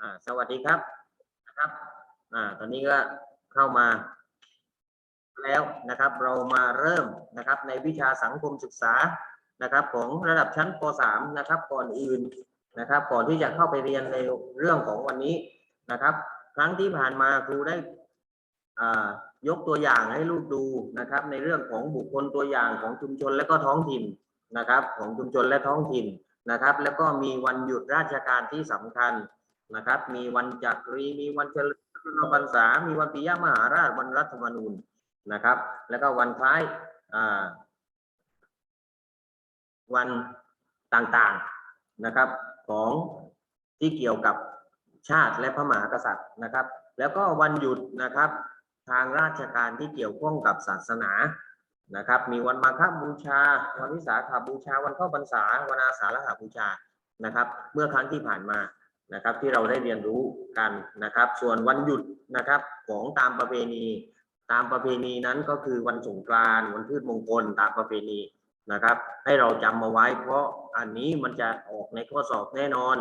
อ่าสวัสดีครับนะครับอ่าตอนนี้ก็เข้ามาแล้วนะครับเรามาเริ่มนะครับในวิชาสังคมศึกษานะครับ ของระดับชั้นป .3 นะครับก่อนอื่นนะครับ ก่อนที่จะเข้าไปเรียนในเรื่องของวันนี้นะครับ ครั้งที่ผ่านมาครูได้ยกตัวอย่างให้ลูกดูนะครับ ในเรื่องของบุคคลตัวอย่างของชุมชนและก็ท้องถิ่นนะครับ ของชุมชนและท้องถิ่นนะครับ แล้วก็มีวันหยุดราชการที่สำคัญ นะครับ มีวันจักรี มีวันเฉลิมพรรษา มีวันปิยมหาราช วันรัฐธรรมนูญนะครับ แล้วก็วันคล้ายวันต่างๆนะครับของที่เกี่ยวกับชาติและพระมหากษัตริย์นะครับ แล้วก็วันหยุดนะครับ ทางราชการที่เกี่ยวข้องกับศาสนานะครับ มีวันมาฆบูชา วันวิสาขบูชา วันเข้าพรรษา วันอาสาฬหบูชานะครับ เมื่อครั้งที่ผ่านมา นะครับที่เราได้เรียนรู้กันนะครับ ส่วนวันหยุดนะครับของตามประเพณี ตามประเพณีนั้นก็คือวันสงกรานต์วันพืชมงคลตามประเพณีนะครับ ให้เราจำมาไว้ เพราะอันนี้มันจะออกในข้อสอบแน่นอน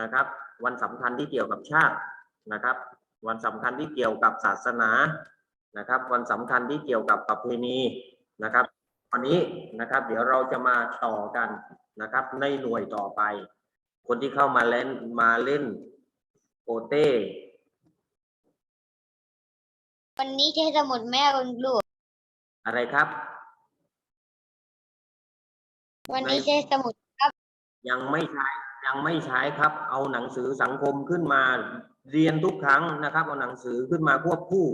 นะครับ วันสำคัญที่เกี่ยวกับชาตินะครับ วันสำคัญที่เกี่ยวกับศาสนานะครับ วันสำคัญที่เกี่ยวกับประเพณีนะครับวันนี้นะครับ เดี๋ยวเราจะมาต่อกันนะครับ ในหน่วยต่อไป คนที่เข้ามาเล่นมาเล่นโอเต้วันนี้ใช้สมุดแม่คุณครูอะไรครับ วันนี้ใช้สมุดยังไม่ใช้ยังไม่ใช้ครับ เอาหนังสือสังคมขึ้นมาเรียนทุกครั้งนะครับ เอาหนังสือขึ้นมาควบคู่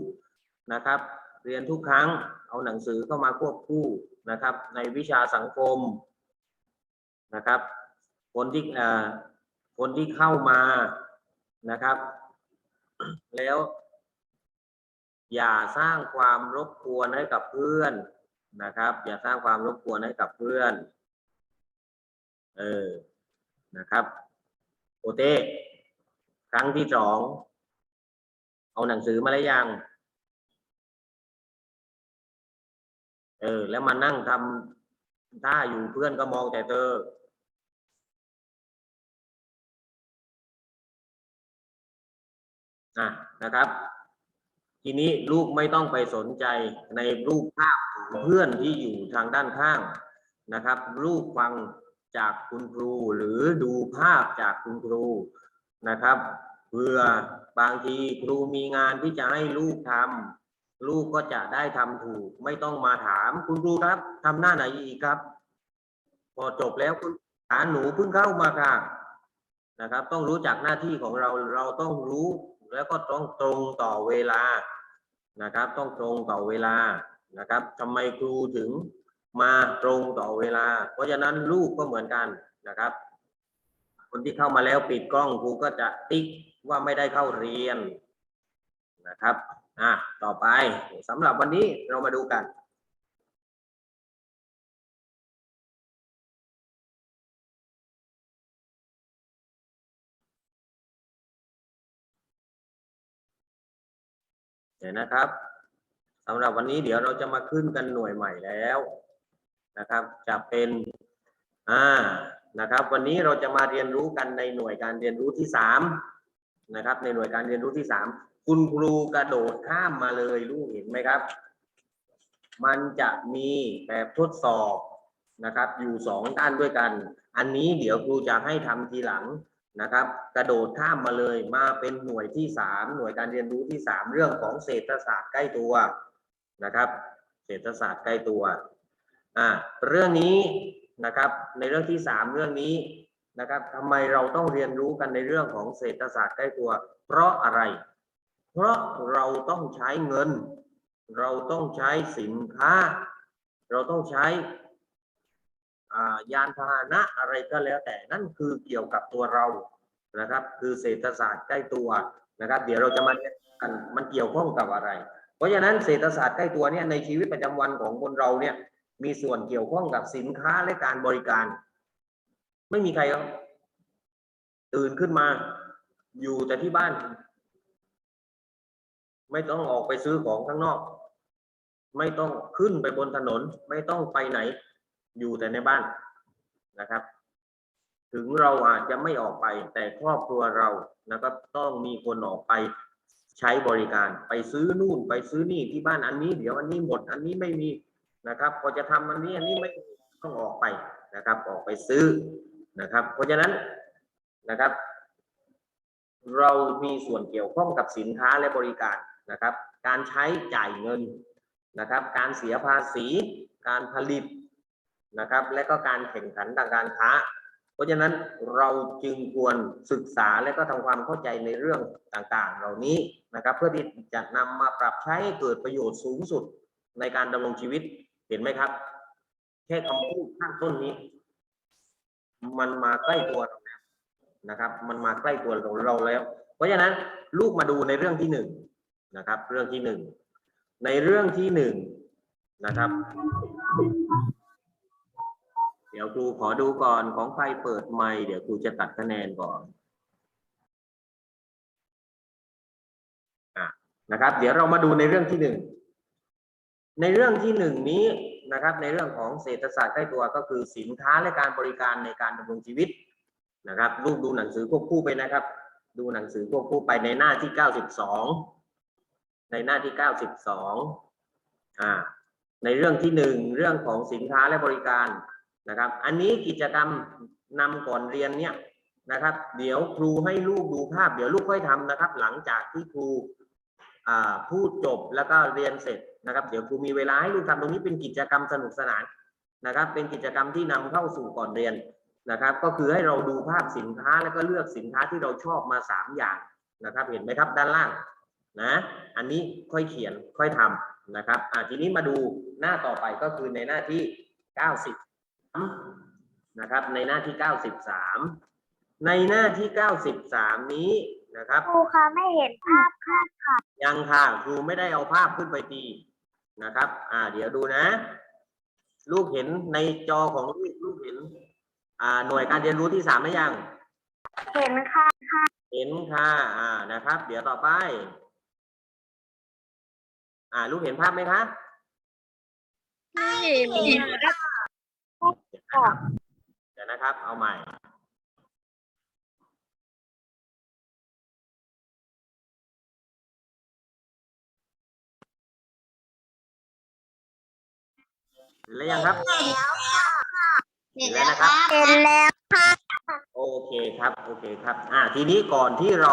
นะครับ เรียนทุกครั้ง เอาหนังสือเข้ามาควบคู่นะครับ ในวิชาสังคมนะครับ คนที่คนที่เข้ามานะครับ แล้ว อย่าสร้างความรบกวนให้กับเพื่อนนะครับ อย่าสร้างความรบกวนให้กับเพื่อน เออนะครับโอเต้ครั้งที่สองเอาหนังสือมาแล้วยังเออ แล้วมานั่งทำท่าอยู่เพื่อนก็มองแต่เธอ อะนะครับ ทีนี้ลูกไม่ต้องไปสนใจในรูปภาพของเพื่อนที่อยู่ทางด้านข้างนะครับรูปฟังจากคุณครูหรือดูภาพจากคุณครูนะครับเพื่อบางทีครูมีงานที่จะให้ลูกทำลูกก็จะได้ทำถูก ไม่ต้องมาถามคุณครูครับทำหน้าไหนอีกครับ พอจบแล้วคุณถาหนูเพิ่งเข้ามาค่ะนะครับ ต้องรู้จักหน้าที่ของเราเราต้องรู้ แล้วก็ต้องตรงต่อเวลานะครับ ต้องตรงต่อเวลานะครับทำไมครูถึงมาตรงต่อเวลา เพราะฉะนั้นลูกก็เหมือนกันนะครับ คนที่เข้ามาแล้วปิดกล้องครูก็จะติ๊กว่าไม่ได้เข้าเรียนนะครับอะต่อไปสำหรับวันนี้เรามาดูกัน เดี๋ยนะครับสำหรับวันนี้เดี๋ยวเราจะมาขึ้นกันหน่วยใหม่แล้วนะครับ จะเป็นอ่านะครับ วันนี้เราจะมาเรียนรู้กันในหน่วยการเรียนรู้ที่สามนะครับ ในหน่วยการเรียนรู้ที่สามคุณครูกระโดดข้ามมาเลยลูกเห็นไหมครับ มันจะมีแบบทดสอบนะครับ อยู่สองด้านด้วยกัน อันนี้เดี๋ยวครูจะให้ทำทีหลัง นะครับ กระโดดข้ามมาเลยมาเป็นหน่วยที่สามหน่วยการเรียนรู้ที่สามเรื่องของเศรษฐศาสตร์ใกล้ตัวนะครับ เศรษฐศาสตร์ใกล้ตัวอ่าเรื่องนี้นะครับในเรื่องที่สามเรื่องนี้นะครับทำไมเราต้องเรียนรู้กันในเรื่องของเศรษฐศาสตร์ใกล้ตัว เพราะอะไร เพราะเราต้องใช้เงิน เราต้องใช้สินค้า เราต้องใช้ ยานพาหนะอะไรก็แล้วแต่นั่นคือเกี่ยวกับตัวเรานะครับ คือเศรษฐศาสตร์ใกล้ตัวนะครับ เดี๋ยวเราจะมาเรียนกันมันเกี่ยวข้องกับอะไร เพราะฉะนั้นเศรษฐศาสตร์ใกล้ตัวเนี่ยในชีวิตประจำวันของคนเราเนี่ยมีส่วนเกี่ยวข้องกับสินค้าและการบริการ ไม่มีใครตื่นขึ้นมา อยู่แต่ที่บ้าน ไม่ต้องออกไปซื้อของข้างนอก ไม่ต้องขึ้นไปบนถนน ไม่ต้องไปไหน อยู่แต่ในบ้านนะครับ ถึงเราอาจจะไม่ออกไป แต่ครอบครัวเรานะครับต้องมีคนออกไปใช้บริการไปซื้อนู่นไปซื้อนี่ที่บ้านอันนี้ เดี๋ยวอันนี้หมดอันนี้ไม่มีนะครับพอจะทำอันนี้อันนี้ไม่ต้องออกไปนะครับ ออกไปซื้อนะครับ เพราะฉะนั้นนะครับ เรามีส่วนเกี่ยวข้องกับสินค้าและบริการนะครับ การใช้จ่ายเงินนะครับ การเสียภาษี การผลิต นะครับ และก็การแข่งขันทางการค้า เพราะฉะนั้นเราจึงควรศึกษาและก็ทำความเข้าใจในเรื่องต่างๆ เหล่านี้นะครับ เพื่อที่จะนำมาปรับใช้ให้เกิดประโยชน์สูงสุดในการดำรงชีวิตเห็นไหมครับ แค่คำพูดข้างต้นนี้ มันมาใกล้ตัวเราแล้วนะครับ มันมาใกล้ตัวเราเราแล้ว เพราะฉะนั้นลูกมาดูในเรื่องที่หนึ่งนะครับ เรื่องที่หนึ่งในเรื่องที่หนึ่งนะครับ เดี๋ยวครูขอดูก่อนของใครเปิดไมค์เดี๋ยวครูจะตัดคะแนนก่อนอะนะครับ เดี๋ยวเรามาดูในเรื่องที่หนึ่งในเรื่องที่หนึ่งนี้นะครับ ในเรื่องของเศรษฐศาสตร์ใกล้ตัวก็คือสินค้าและการบริการในการดำรงชีวิตนะครับลูกดูหนังสือควบคู่ไปนะครับ ดูหนังสือควบคู่ไปในหน้าที่เก้าสิบสองในหน้าที่เก้าสิบสองอ่าในเรื่องที่หนึ่งเรื่องของสินค้าและบริการ นะครับ อันนี้กิจกรรมนำก่อนเรียนเนี่ยนะครับ เดี๋ยวครูให้ลูกดูภาพ เดี๋ยวลูกค่อยทำนะครับ หลังจากที่ครูพูดจบแล้วก็เรียนเสร็จนะครับ เดี๋ยวครูมีเวลาให้ลูกทำตรงนี้เป็นกิจกรรมสนุกสนานนะครับ เป็นกิจกรรมที่นำเข้าสู่ก่อนเรียนนะครับ ก็คือให้เราดูภาพสินค้าแล้วก็เลือกสินค้าที่เราชอบมาสามอย่างนะครับ เห็นไหมครับด้านล่างนะอันนี้ค่อยเขียนค่อยทำนะครับอ่าทีนี้มาดูหน้าต่อไปก็คือในหน้าที่ 90 นะครับ ในหน้าที่ 93 ในหน้าที่ 93 นี้นะครับครูคะไม่เห็นภาพค่ะยังค่ะครูไม่ได้เอาภาพขึ้นไปตีนะครับ อ่า เดี๋ยวดูนะ ลูกเห็นในจอของลูกลูกเห็น อ่า หน่วยการเรียนรู้ที่สามไหมยัง เห็นค่ะเห็นค่ะ อ่า นะครับ เดี๋ยวต่อไป อ่า ลูกเห็นภาพไหมคะไม่เห็นครับเดี๋ยว นะครับ เอาใหม่เห็นแล้วยังครับเห็นแล้วครับเห็นแล้วโอเคครับ โอเคครับ อ่า ทีนี้ก่อนที่เรา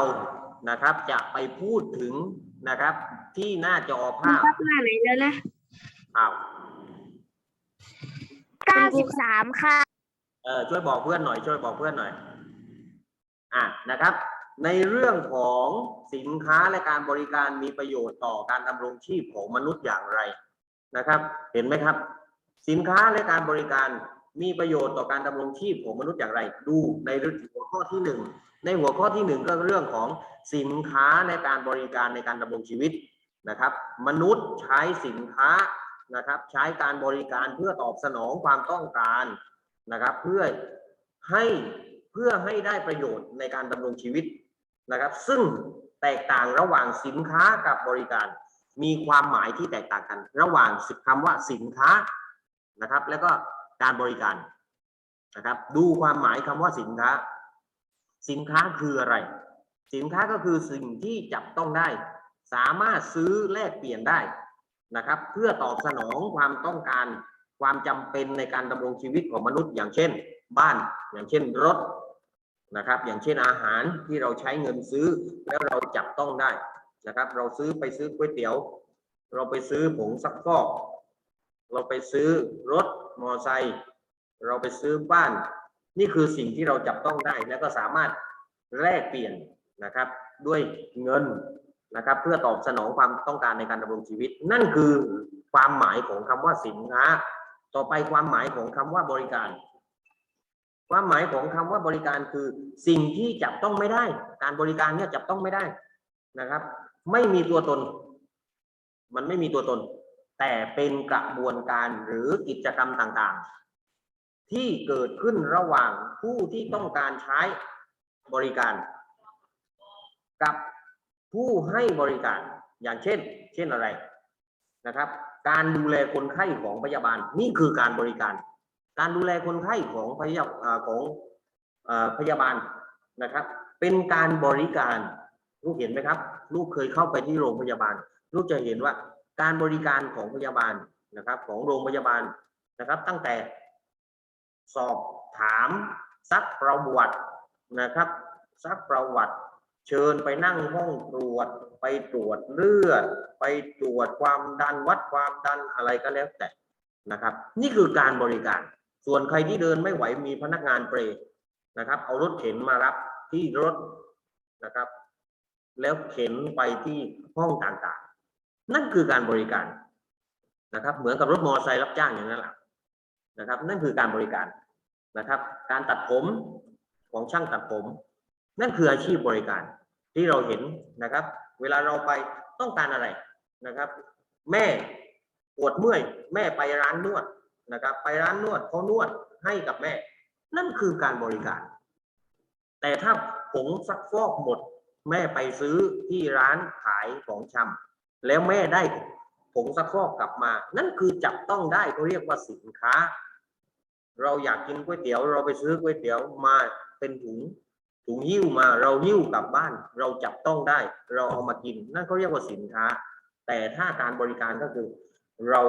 นะครับ จะไปพูดถึงนะครับ ที่หน้าจอภาพภาพหน้าไหนแล้วนะอ้าวเก้าสิบสามค่ะ เออช่วยบอกเพื่อนหน่อย ช่วยบอกเพื่อนหน่อยอะนะครับ ในเรื่องของสินค้าและการบริการมีประโยชน์ต่อการดำรงชีพของมนุษย์อย่างไรนะครับ เห็นไหมครับ สินค้าและการบริการมีประโยชน์ต่อการดำรงชีพของมนุษย์อย่างไร ดูในหัวข้อที่หนึ่งในหัวข้อที่หนึ่งก็เรื่องของสินค้าและการบริการในการดำรงชีวิตนะครับ มนุษย์ใช้สินค้านะครับ ใช้การบริการเพื่อตอบสนองความต้องการ นะครับ เพื่อให้เพื่อให้ได้ประโยชน์ในการดำรงชีวิตนะครับ ซึ่งแตกต่างระหว่างสินค้ากับบริการ มีความหมายที่แตกต่างกัน ระหว่างคำว่าสินค้านะครับ แล้วก็การบริการนะครับ ดูความหมายคำว่าสินค้า สินค้าคืออะไร สินค้าก็คือสิ่งที่จับต้องได้ สามารถซื้อแลกเปลี่ยนได้นะครับ เพื่อตอบสนองความต้องการ ความจำเป็นในการดำรงชีวิตของมนุษย์อย่างเช่น บ้านอย่างเช่นรถนะครับ อย่างเช่นอาหารที่เราใช้เงินซื้อแล้วเราจับต้องได้นะครับ เราซื้อไปซื้อก๋วยเตี๋ยว เราไปซื้อผงซักฟอก เราไปซื้อรถมอไซค์เราไปซื้อบ้าน นี่คือสิ่งที่เราจับต้องได้ แล้วก็สามารถแลกเปลี่ยนนะครับ ด้วยเงินนะครับ เพื่อตอบสนองความต้องการในการดำรงชีวิต นั่นคือความหมายของคำว่าสินค้า ต่อไปความหมายของคำว่าบริการ ความหมายของคำว่าบริการคือสิ่งที่จับต้องไม่ได้ การบริการเนี่ยจับต้องไม่ได้นะครับ ไม่มีตัวตน มันไม่มีตัวตน แต่เป็นกระบวนการหรือกิจกรรมต่างๆ ที่เกิดขึ้นระหว่างผู้ที่ต้องการใช้บริการ กับผู้ให้บริการอย่างเช่น เช่นอะไรนะครับ การดูแลคนไข้ของพยาบาลนี่คือการบริการ การดูแลคนไข้ของพยาอ่าของอ่อพยาบาลนะครับ เป็นการบริการลูกเห็นไหมครับ ลูกเคยเข้าไปที่โรงพยาบาล ลูกจะเห็นว่าการบริการของพยาบาลนะครับ ของโรงพยาบาลนะครับ ตั้งแต่สอบถามซักประวัตินะครับซักประวัติ เชิญไปนั่งห้องตรวจ ไปตรวจเลือด ไปตรวจความดันวัดความดันอะไรก็แล้วแต่นะครับ นี่คือการบริการ ส่วนใครที่เดินไม่ไหวมีพนักงานเปรย์นะครับ เอารถเข็นมารับที่รถนะครับ แล้วเข็นไปที่ห้องต่างๆ นั่นคือการบริการนะครับ เหมือนกับรถมอเตอร์ไซค์รับจ้างอย่างนั้นแหละนะครับ นั่นคือการบริการนะครับ การตัดผมของช่างตัดผม นั่นคืออาชีพบริการที่เราเห็นนะครับ เวลาเราไปต้องการอะไรนะครับ แม่ปวดเมื่อย แม่ไปร้านนวดนะครับ ไปร้านนวดเขานวดให้กับแม่ นั่นคือการบริการ แต่ถ้าผงซักฟอกหมด แม่ไปซื้อที่ร้านขายของชำแล้วแม่ได้ผงซักฟอกกลับมา นั่นคือจับต้องได้เขาเรียกว่าสินค้า เราอยากกินก๋วยเตี๋ยว เราไปซื้อก๋วยเตี๋ยวมาเป็นถุง ถุงหิ้วมาเราหิ้วกลับบ้าน เราจับต้องได้ เราเอามากิน นั่นเขาเรียกว่าสินค้า แต่ถ้าการบริการก็คือเรา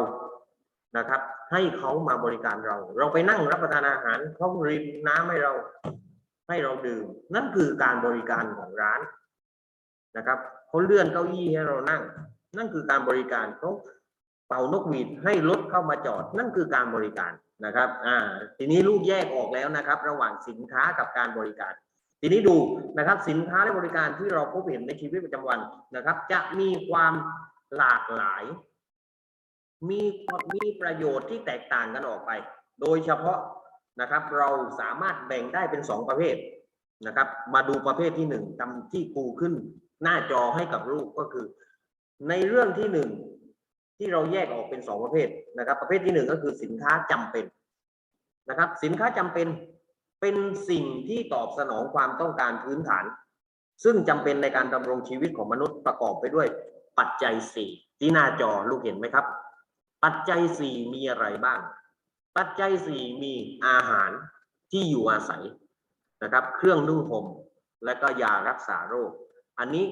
นะครับ ให้เขามาบริการเรา เราไปนั่งรับประทานอาหารเขารินน้ำให้เรา ให้เราดื่ม นั่นคือการบริการของร้านนะครับเขาเลื่อนเก้าอี้ให้เรานั่ง นั่นคือการบริการเขาเป่านกหวีดให้รถเข้ามาจอด นั่นคือการบริการนะครับ อ่า ทีนี้ลูกแยกออกแล้วนะครับ ระหว่างสินค้ากับการบริการ ทีนี้ดูนะครับสินค้าและบริการที่เราพบเห็นในชีวิตประจำวันนะครับ จะมีความหลากหลาย มีมีประโยชน์ที่แตกต่างกันออกไป โดยเฉพาะนะครับเราสามารถแบ่งได้เป็นสองประเภทนะครับ มาดูประเภทที่หนึ่งทำที่ปูขึ้นหน้าจอให้กับลูกก็คือ ในเรื่องที่หนึ่งที่เราแยกออกเป็นสองประเภทนะครับ ประเภทที่หนึ่งก็คือสินค้าจำเป็นนะครับ สินค้าจำเป็น เป็นสิ่งที่ตอบสนองความต้องการพื้นฐาน ซึ่งจำเป็นในการดำรงชีวิตของมนุษย์ประกอบไปด้วย ปัจจัยสี่ที่หน้าจอลูกเห็นไหมครับ ปัจจัยสี่มีอะไรบ้าง ปัจจัยสี่มีอาหารที่อยู่อาศัยนะครับ เครื่องนุ่งห่มและก็ยารักษาโรค อันนี้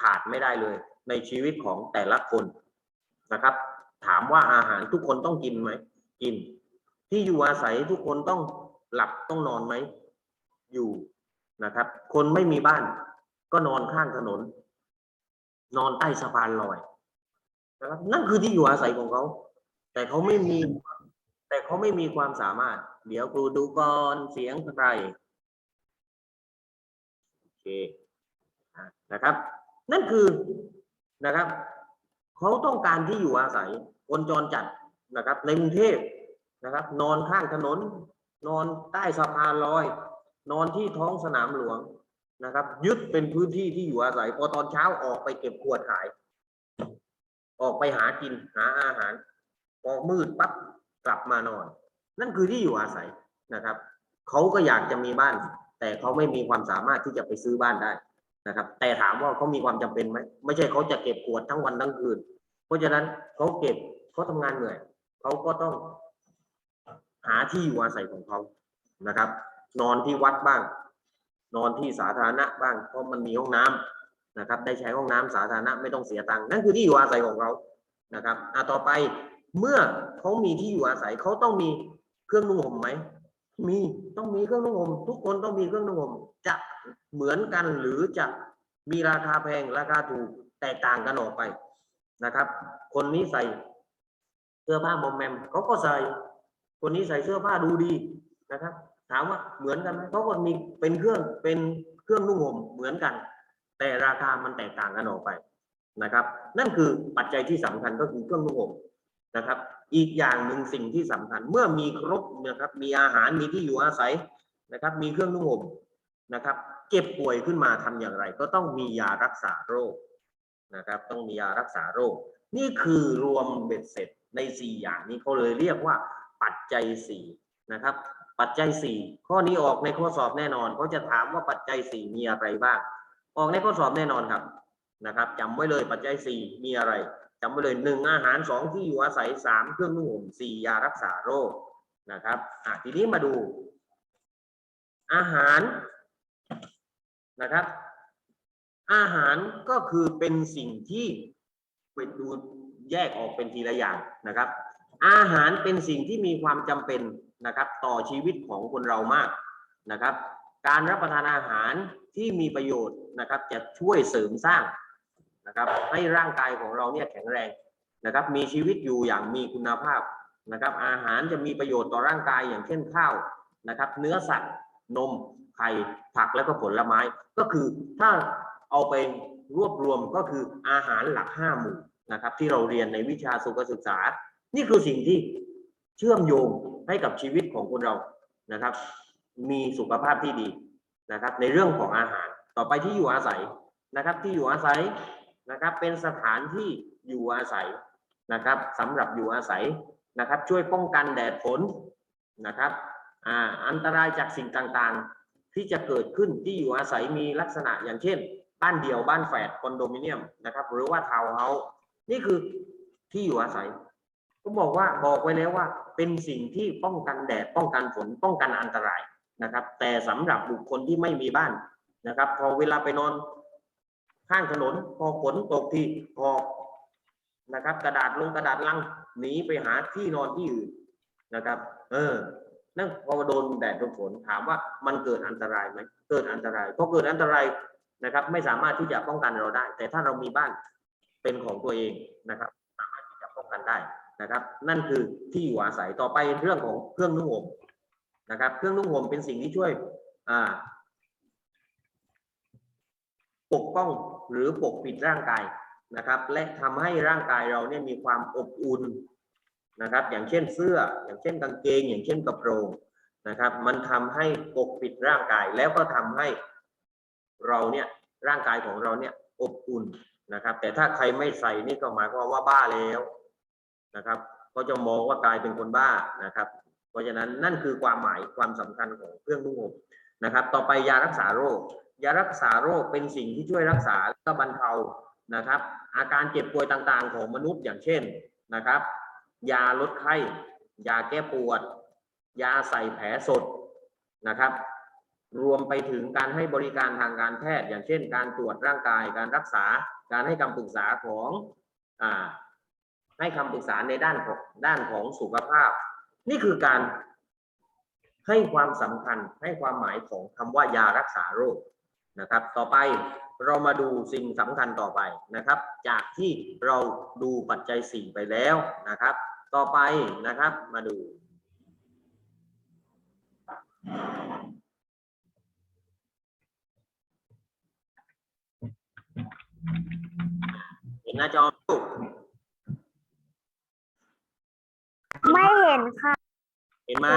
ขาดไม่ได้เลยในชีวิตของแต่ละคนนะครับ ถามว่าอาหารทุกคนต้องกินไหมกิน ที่อยู่อาศัยทุกคนต้อง หลับต้องนอนไหม อยู่นะครับ คนไม่มีบ้าน ก็นอนข้างถนน นอนใต้สะพานลอยนะครับนั่นคือที่อยู่อาศัยของเขา แต่เขาไม่มี แต่เขาไม่มีความสามารถ เดี๋ยวครูดูก่อนเสียงใครโอเคนะครับ นั่นคือนะครับเขาต้องการที่อยู่อาศัยคนจรจัดนะครับ ในกรุงเทพนะครับ นอนข้างถนน นอนใต้สะพานลอย นอนที่ท้องสนามหลวงนะครับ ยึดเป็นพื้นที่ที่อยู่อาศัย พอตอนเช้าออกไปเก็บขวดขาย ออกไปหากินหาอาหารพอมืดปั๊บกลับมานอน นั่นคือที่อยู่อาศัยนะครับเขาก็อยากจะมีบ้าน แต่เขาไม่มีความสามารถที่จะไปซื้อบ้านได้นะครับ แต่ถามว่าเขามีความจำเป็นไหมไม่ใช่เขาจะเก็บขวดทั้งวันทั้งคืน เพราะฉะนั้นเขาเก็บเขาทำงานเหนื่อยเขาก็ต้อง หาที่อยู่อาศัยของเขานะครับ นอนที่วัดบ้าง นอนที่สาธารณะบ้างเพราะมันมีห้องน้ำนะครับ ได้ใช้ห้องน้ำสาธารณะไม่ต้องเสียตังค์นั่นคือที่อยู่อาศัยของเขานะครับอะต่อไปเมื่อเขามีที่อยู่อาศัยเขาต้องมีเครื่องนุ่งห่มไหมมีต้องมีเครื่องนุ่งห่มทุกคนต้องมีเครื่องนุ่งห่มจะเหมือนกันหรือจะมีราคาแพงราคาถูกแตกต่างกันออกไปนะครับ คนนี้ใส่เสื้อผ้ามอมแมมเขาก็ใส่ คนนี้ใส่เสื้อผ้าดูดีนะครับ ถามว่าเหมือนกันไหมเขาก็มีเป็นเครื่องเป็นเครื่องนุ่งห่มเหมือนกัน แต่ราคามันแตกต่างกันออกไปนะครับ นั่นคือปัจจัยที่สำคัญก็คือเครื่องนุ่งห่มนะครับ อีกอย่างหนึ่งสิ่งที่สำคัญเมื่อมีครบนะครับ มีอาหารมีที่อยู่อาศัยนะครับ มีเครื่องนุ่งห่มนะครับ เจ็บป่วยขึ้นมาทำอย่างไร ก็ต้องมียารักษาโรคนะครับ ต้องมียารักษาโรค นี่คือรวมเบ็ดเสร็จในสี่อย่างนี้เขาเลยเรียกว่า ปัจจัยสี่นะครับ ปัจจัยสี่ข้อนี้ออกในข้อสอบแน่นอนเขาจะถามว่าปัจจัยสี่มีอะไรบ้าง ออกในข้อสอบแน่นอนครับนะครับจำไว้เลยปัจจัยสี่มีอะไรจำไว้เลยหนึ่งอาหารสองที่อยู่อาศัยสามเครื่องนุ่งห่มสี่ยารักษาโรคนะครับอะทีนี้มาดู อาหารนะครับ อาหารก็คือเป็นสิ่งที่ไปดูแยกออกเป็นทีละอย่างนะครับ อาหารเป็นสิ่งที่มีความจำเป็นนะครับ ต่อชีวิตของคนเรามากนะครับ การรับประทานอาหารที่มีประโยชน์นะครับ จะช่วยเสริมสร้างนะครับ ให้ร่างกายของเราเนี่ยแข็งแรงนะครับ มีชีวิตอยู่อย่างมีคุณภาพนะครับ อาหารจะมีประโยชน์ต่อร่างกายอย่างเช่นข้าวนะครับ เนื้อสัตว์นมไข่ผักแล้วก็ผลไม้ก็คือถ้าเอาไปรวบรวมก็คืออาหารหลักห้าหมู่นะครับ ที่เราเรียนในวิชาสุขศึกษา นี่คือสิ่งที่เชื่อมโยงให้กับชีวิตของคนเรานะครับ มีสุขภาพที่ดีนะครับ ในเรื่องของอาหารต่อไปที่อยู่อาศัยนะครับ ที่อยู่อาศัยนะครับ เป็นสถานที่อยู่อาศัยนะครับสำหรับอยู่อาศัยนะครับ ช่วยป้องกันแดดฝนนะครับอ่าอันตรายจากสิ่งต่างๆ ที่จะเกิดขึ้นที่อยู่อาศัยมีลักษณะอย่างเช่น บ้านเดี่ยวบ้านแฝดคอนโดมิเนียมนะครับ หรือว่าทาวน์เฮาส์นี่คือที่อยู่อาศัย ก็บอกว่าบอกไว้แล้วว่าเป็นสิ่งที่ป้องกันแดดป้องกันฝนป้องกันอันตรายนะครับ แต่สำหรับบุคคลที่ไม่มีบ้านนะครับ พอเวลาไปนอนข้างถนน พอฝนตกที่หอบนะครับ กระดาษลงกระดาษลังหนีไปหาที่นอนที่อื่นนะครับ เออนั่นพอโดนแดดโดนฝนถามว่ามันเกิดอันตรายไหมเกิดอันตรายพอเกิดอันตรายนะครับ ไม่สามารถที่จะป้องกันเราได้ แต่ถ้าเรามีบ้านเป็นของตัวเองนะครับ สามารถที่จะป้องกันได้ นะครับ นั่นคือที่อยู่อาศัยต่อไปเรื่องของเครื่องนุ่งห่มนะครับ เครื่องนุ่งห่มเป็นสิ่งที่ช่วยปกป้องหรือปกปิดร่างกายนะครับ และทำให้ร่างกายเราเนี่ยมีความอบอุ่นนะครับ อย่างเช่นเสื้อ อย่างเช่นกางเกง อย่างเช่นกระโปรงนะครับ มันทำให้ปกปิดร่างกายแล้วก็ทำให้เราเนี่ยร่างกายของเราเนี่ยอบอุ่นนะครับ แต่ถ้าใครไม่ใส่นี่ก็หมายความว่าบ้าแล้ว นะครับก็จะมองว่ากลายเป็นคนบ้านะครับ เพราะฉะนั้นนั่นคือความหมายความสำคัญของเครื่องนุ่งห่มนะครับ ต่อไปยารักษาโรค ยารักษาโรคเป็นสิ่งที่ช่วยรักษาและบรรเทานะครับ อาการเจ็บป่วยต่างๆ ของมนุษย์อย่างเช่นนะครับ ยาลดไข้ยาแก้ปวด ยาใส่แผลสดนะครับ รวมไปถึงการให้บริการทางการแพทย์ อย่างเช่น การตรวจร่างกาย การรักษาการให้คำปรึกษาของอ่า ให้คำปรึกษาในด้านของด้านของสุขภาพ นี่คือการให้ความสำคัญให้ความหมายของคำว่ายารักษาโรคนะครับ ต่อไปเรามาดูสิ่งสำคัญต่อไปนะครับ จากที่เราดูปัจจัยสี่ไปแล้วนะครับ ต่อไปนะครับมาดู เห็นหน้าจอลูก ไม่เห็นค่ะ เห็นไหม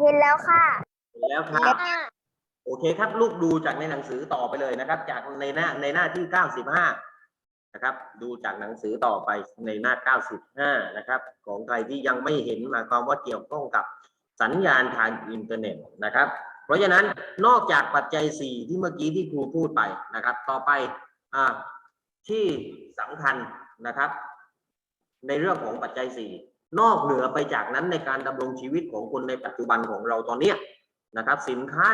เห็นแล้วค่ะเห็นแล้วครับ โอเคครับ ลูกดูจากในหนังสือต่อไปเลยนะครับ จากในหน้าในหน้าที่95นะครับ ดูจากหนังสือต่อไปในหน้า95นะครับ ของใครที่ยังไม่เห็นหมายความว่าเกี่ยวข้องกับสัญญาณทางอินเทอร์เน็ตนะครับ เพราะฉะนั้นนอกจากปัจจัย 4 ที่เมื่อกี้ที่ครูพูดไปนะครับ ต่อไปอ่าที่สำคัญนะครับ ในเรื่องของปัจจัย 4 นอกเหนือไปจากนั้นในการดำรงชีวิตของคนในปัจจุบันของเราตอนเนี้นะครับ สินค้า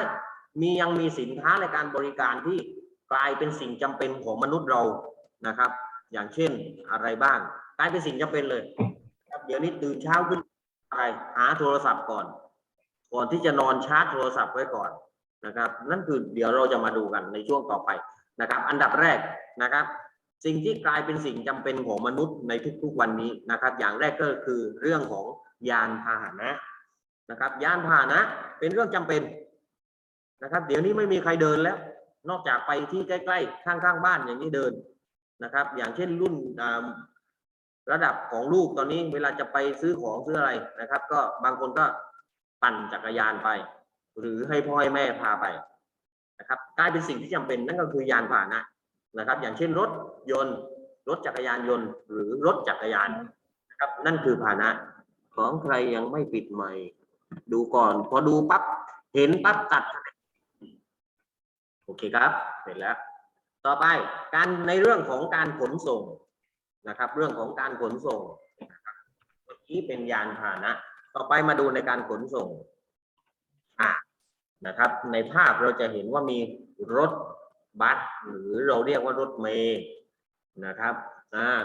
มียังมีสินค้าในการบริการที่กลายเป็นสิ่งจำเป็นของมนุษย์เรานะครับ อย่างเช่นอะไรบ้างกลายเป็นสิ่งจำเป็นเลยครับเดี๋ยวนี้ตื่นเช้าขึ้นไปหาโทรศัพท์ก่อน ก่อนที่จะนอนชาร์จโทรศัพท์ไว้ก่อนนะครับ นั่นคือเดี๋ยวเราจะมาดูกันในช่วงต่อไปนะครับ อันดับแรกนะครับ สิ่งที่กลายเป็นสิ่งจำเป็นของมนุษย์ในทุกๆวันนี้นะครับ อย่างแรกก็คือเรื่องของยานพาหนะนะครับ ยานพาหนะเป็นเรื่องจำเป็นนะครับ เดี๋ยวนี้ไม่มีใครเดินแล้ว นอกจากไปที่ใกล้ๆข้างๆบ้านอย่างนี้เดินนะครับ อย่างเช่นรุ่นระดับของลูกตอนนี้เวลาจะไปซื้อของซื้ออะไรนะครับ ก็บางคนก็ปั่นจักรยานไป หรือให้พ่อให้แม่พาไปนะครับ กลายเป็นสิ่งที่จำเป็นนั่นก็คือยานพาหนะ นะครับ อย่างเช่นรถยนต์ รถจักรยานยนต์ หรือรถจักรยานนะครับ นั่นคือพาหนะของใครยังไม่ปิดใหม่ ดูก่อน พอดูปั๊บเห็นปั๊บตัด โอเคครับเสร็จแล้ว ต่อไปการในเรื่องของการขนส่งนะครับ เรื่องของการขนส่งนะครับเมื่อกี้เป็นยานพาหนะ ต่อไปมาดูในการขนส่งอ่านะครับ ในภาพเราจะเห็นว่ามีรถ บัสหรือเราเรียกว่ารถเมล์นะครับ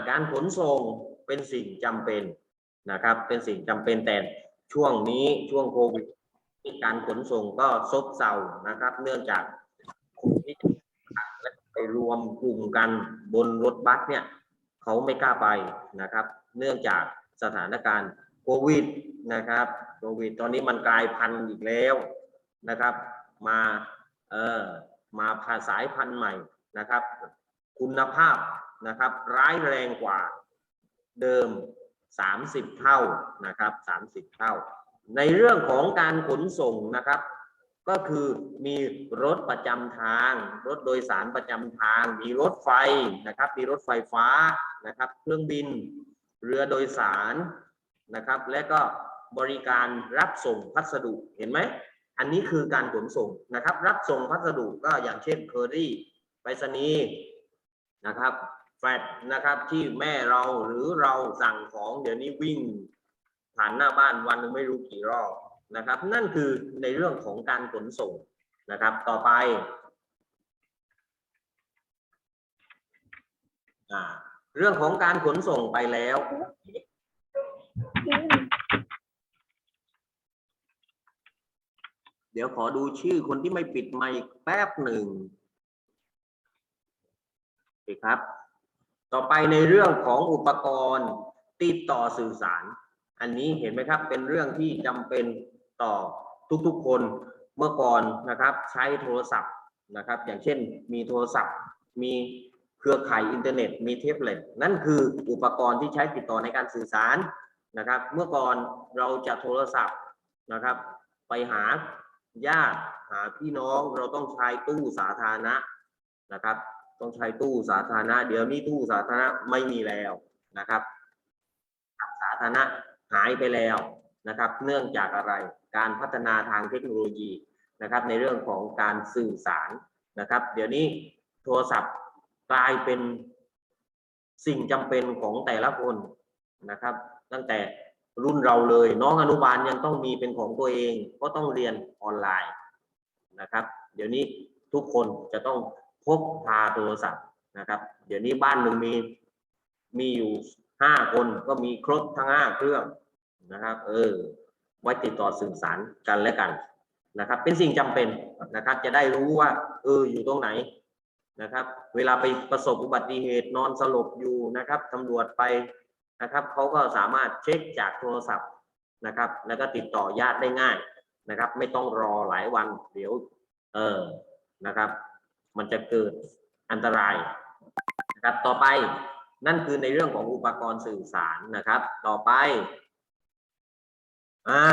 การขนส่งเป็นสิ่งจำเป็นนะครับ เป็นสิ่งจำเป็นแต่ช่วงนี้ช่วงโควิดการขนส่งก็ซบเซานะครับ เนื่องจากคนที่ไปรวมกลุ่มกันบนรถบัสเนี่ยเขาไม่กล้าไปนะครับ เนื่องจากสถานการณ์โควิดนะครับโควิด ตอนนี้มันกลายพันธุ์อีกแล้วนะครับ มาเออ มาผ่าสายพันธุ์ใหม่นะครับ คุณภาพนะครับ ร้ายแรงกว่าเดิม 30 เท่านะครับ 30 เท่า ในเรื่องของการขนส่งนะครับ ก็คือมีรถประจำทาง รถโดยสารประจำทาง มีรถไฟนะครับ มีรถไฟฟ้านะครับ เครื่องบิน เรือโดยสารนะครับ และก็บริการรับส่งพัสดุเห็นไหม อันนี้คือการขนส่งนะครับ รับส่งพัสดุก็อย่างเช่นเคอรี่ไปรษณีย์นะครับแฟลนะครับที่แม่เราหรือเราสั่งของเดี๋ยวนี้วิ่งผ่านหน้าบ้านวันหนึงไม่รู้กี่รอบนะครับ นั่นคือในเรื่องของการขนส่งนะครับ ต่อไปอ่าเรื่องของการขนส่งไปแล้ว เดี๋ยวขอดูชื่อคนที่ไม่ปิดไมค์แป๊บหนึ่งโอเคครับ ต่อไปในเรื่องของอุปกรณ์ติดต่อสื่อสาร อันนี้เห็นไหมครับ เป็นเรื่องที่จำเป็นต่อทุกๆคนเมื่อก่อนนะครับ ใช้โทรศัพท์นะครับ อย่างเช่น มีโทรศัพท์ มีเครือข่ายอินเทอร์เน็ต มีเทบเล็ตนั่นคืออุปกรณ์ที่ใช้ติดต่อในการสื่อสารนะครับ เมื่อก่อนเราจะโทรศัพท์นะครับ ไปหา ญาติหาพี่น้องเราต้องใช้ตู้สาธารณะนะครับ ต้องใช้ตู้สาธารณะ เดี๋ยวนี้ตู้สาธารณะไม่มีแล้วนะครับ สาธารณะหายไปแล้วนะครับ เนื่องจากอะไรการพัฒนาทางเทคโนโลยีนะครับ ในเรื่องของการสื่อสารนะครับ เดี๋ยวนี้โทรศัพท์กลายเป็นสิ่งจำเป็นของแต่ละคนนะครับ ตั้งแต่ รุ่นเราเลย น้องอนุบาลยังต้องมีเป็นของตัวเอง ก็ต้องเรียนออนไลน์นะครับ เดี๋ยวนี้ทุกคนจะต้องพกพาโทรศัพท์นะครับ เดี๋ยวนี้บ้านหนึ่งมีมีอยู่ห้าคนก็มีครบทั้งห้าเครื่องนะครับ เออ ไว้ติดต่อสื่อสารกันและกันนะครับ เป็นสิ่งจำเป็นนะครับ จะได้รู้ว่า เอออยู่ตรงไหนนะครับ เวลาไปประสบอุบัติเหตุนอนสลบอยู่นะครับตำรวจไป นะครับเขาก็สามารถเช็คจากโทรศัพท์นะครับ แล้วก็ติดต่อญาติได้ง่ายนะครับ ไม่ต้องรอหลายวันเดี๋ยวเออนะครับ มันจะเกิดอันตรายนะครับต่อไปนั่นคือในเรื่องของอุปกรณ์สื่อสารนะครับ ต่อไปอ่า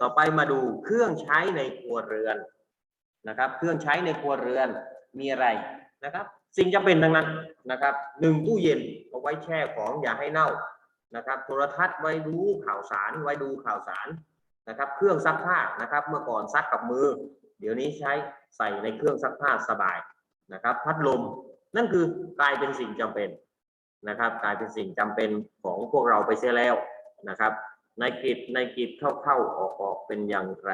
ต่อไปมาดูเครื่องใช้ในครัวเรือนนะครับ เครื่องใช้ในครัวเรือนมีอะไรนะครับ สิ่งจำเป็นทั้งนั้นนะครับหนึ่งตู้เย็นเอาไว้แช่ของอย่าให้เน่า นะครับ โทรทัศน์ไว้ดูข่าวสารไว้ดูข่าวสารนะครับ เครื่องซักผ้านะครับ เมื่อก่อนซักกับมือ เดี๋ยวนี้ใช้ใส่ในเครื่องซักผ้าสบายนะครับ พัดลมนั่นคือกลายเป็นสิ่งจำเป็นนะครับ กลายเป็นสิ่งจำเป็นของพวกเราไปเสียแล้วนะครับ ในกิจในกิจเข้าๆออกออกๆเป็นอย่างไร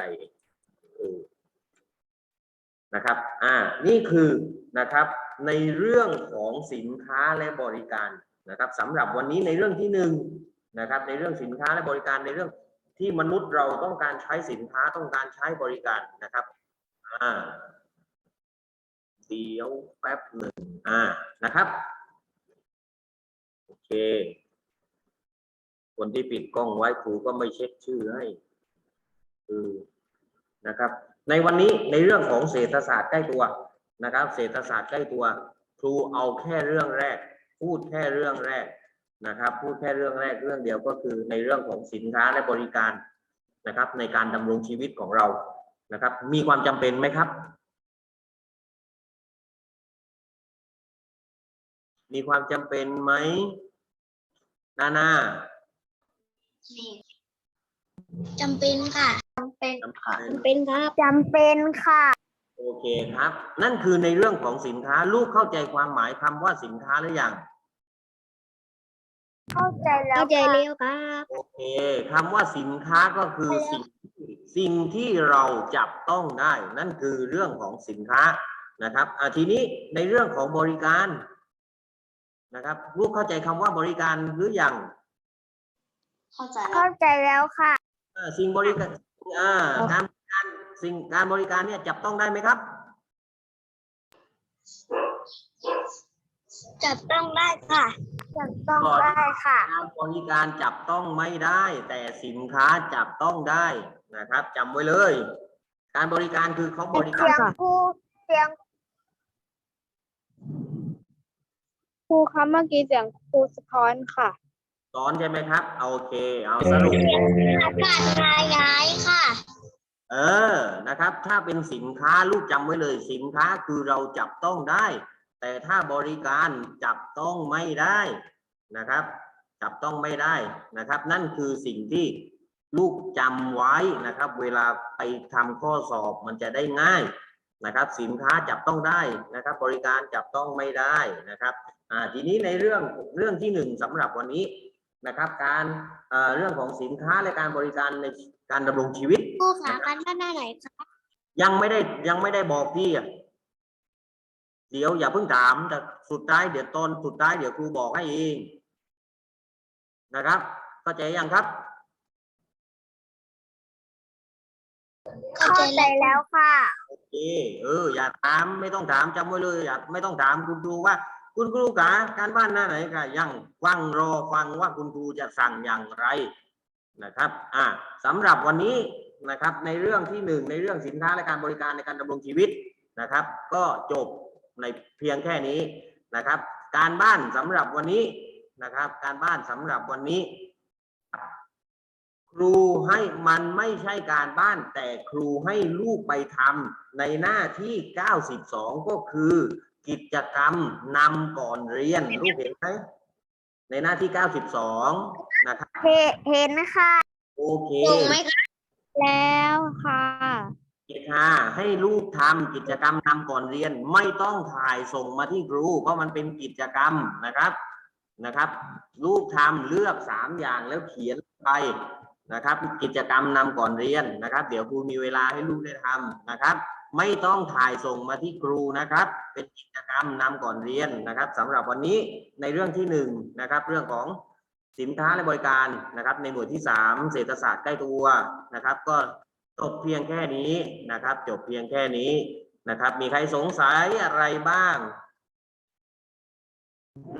นะครับ อ่า นี่คือนะครับในเรื่องของสินค้าและบริการ นะครับสำหรับวันนี้ในเรื่องที่หนึ่งนะครับในเรื่องสินค้าและบริการในเรื่องที่มนุษย์เราต้องการใช้สินค้าต้องการใช้บริการนะครับอ่าเดี๋ยวแป๊บหนึ่งอ่านะครับโอเค คนที่ปิดกล้องไว้ครูก็ไม่เช็คชื่อให้เออนะครับ ในวันนี้ในเรื่องของเศรษฐศาสตร์ใกล้ตัวนะครับ เศรษฐศาสตร์ใกล้ตัว ครูเอาแค่เรื่องแรก พูดแค่เรื่องแรกนะครับ พูดแค่เรื่องแรกเรื่องเดียวก็คือในเรื่องของสินค้าและบริการนะครับ ในการดำรงชีวิตของเรานะครับ มีความจำเป็นไหมครับ มีความจำเป็นไหมนานาจำเป็นค่ะจำเป็นจำเป็นจำเป็นครับจำเป็นค่ะ โอเคครับ นั่นคือในเรื่องของสินค้า ลูกเข้าใจความหมายคำว่าสินค้าหรือยังคเข้าใจแล้วเข้าใจค่ะเร็วครับ โอเคคำว่าสินค้าก็คือสิ่งสิ่งที่เราจับต้องได้ นั่นคือเรื่องของสินค้านะครับอะทีนี้ในเรื่องของบริการนะครับ ลูกเข้าใจคำว่าบริการหรือยังเข้าใจเข้าใจแล้วค่ะ อ่าสิ่งบริการอ่าการบริการ สิ่งการบริการเนี่ยจับต้องได้ไหมครับ จับต้องได้ค่ะ จับต้องได้ค่ะการบริการจับต้องไม่ได้ แต่สินค้าจับต้องได้นะครับจำไว้เลย การบริการคือเขาบริกาเสีรยงครูเสียงครูคะเมื่อกี้เสียงครูสะท้อนค่ะสอนใช่ไหมครับ โอเค เอาสรุปการขยายค่ะ เออนะครับ ถ้าเป็นสินค้าลูกจำไว้เลย สินค้าคือเราจับต้องได้ แต่ถ้าบริการจับต้องไม่ได้นะครับ จับต้องไม่ได้นะครับ นั่นคือสิ่งที่ลูกจำไว้นะครับ เวลาไปทำข้อสอบมันจะได้ง่ายนะครับ สินค้าจับต้องได้นะครับ บริการจับต้องไม่ได้นะครับอ่าทีนี้ในเรื่องเรื่องที่หนึ่งสำหรับวันนี้ นะครับ การเอ่อเรื่องของสินค้าและการบริการในการดำรงชีวิต ครูขากันบ้านหน้าไหนคะยังไม่ได้ยังไม่ได้บอกพี่อะเดี๋ยวอย่าเพิ่งถามแต่สุดท้ายเดี๋ยวตอนสุดท้ายเดี๋ยวครูบอกให้เอง นะครับเข้าใจยังครับ เข้าเข้าใจใจแล้วแล้วค่ะ โอเคเอออย่าถามไม่ต้องถามจำไว้เลยอย่าไม่ต้องถามคุณครูว่า คุณครูกาการบ้านหน้าไหนกะยังฟังรอฟังว่าคุณครูจะสั่งอย่างไรนะครับอ่าสำหรับวันนี้นะครับในเรื่องที่หนึ่งในเรื่องสินค้าและการบริการในการดำรงชีวิตนะครับ ก็จบในเพียงแค่นี้นะครับ การบ้านสำหรับวันนี้นะครับ การบ้านสำหรับวันนี้ ครูให้มันไม่ใช่การบ้าน แต่ครูให้ลูกไปทำในหน้าที่ 92 ก็คือ กิจกรรมนำก่อนเรียนลูกเห็นไหมในหน้าที่ 92 นะครับ เห็นเห็นค่ะโอเคถูกไหมคะแล้วค่ะค่ะให้ลูกทำกิจกรรมนำก่อนเรียน ไม่ต้องถ่ายส่งมาที่ครู เพราะมันเป็นกิจกรรมนะครับนะครับ ลูกทำเลือกสามอย่างแล้วเขียนไปนะครับ กิจกรรมนำก่อนเรียนนะครับ เดี๋ยวครูมีเวลาให้ลูกได้ทำนะครับ ไม่ต้องถ่ายส่งมาที่ครูนะครับ เป็นกิจกรรมนำก่อนเรียนนะครับสำหรับวันนี้ในเรื่องที่หนึ่งนะครับ เรื่องของสินค้าและบริการนะครับ ในหน่วยที่สามเศรษฐศาสตร์ใกล้ตัวนะครับ ก็จบเพียงแค่นี้นะครับ จบเพียงแค่นี้นะครับ มีใครสงสัยอะไรบ้าง